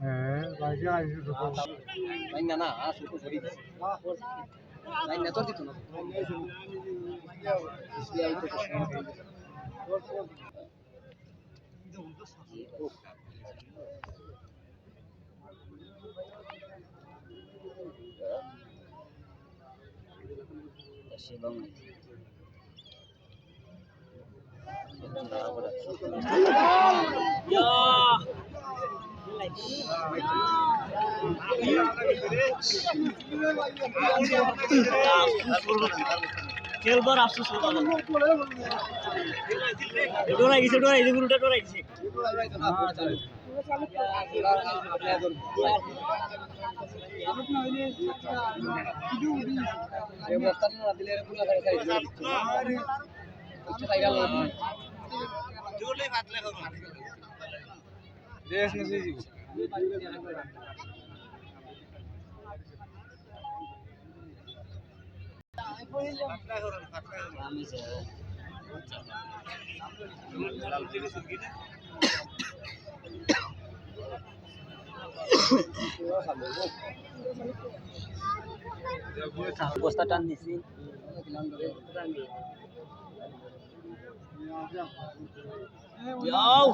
হ্যাঁ না না আসলে তো ধরি তাই না তোর দিত তো খেলবার আফসোস ডোরাই গেছে ডোরাই গেছে গুরুটা ডোরাই গেছে দেশ না সেই বস্তা টান দিছি। যাও।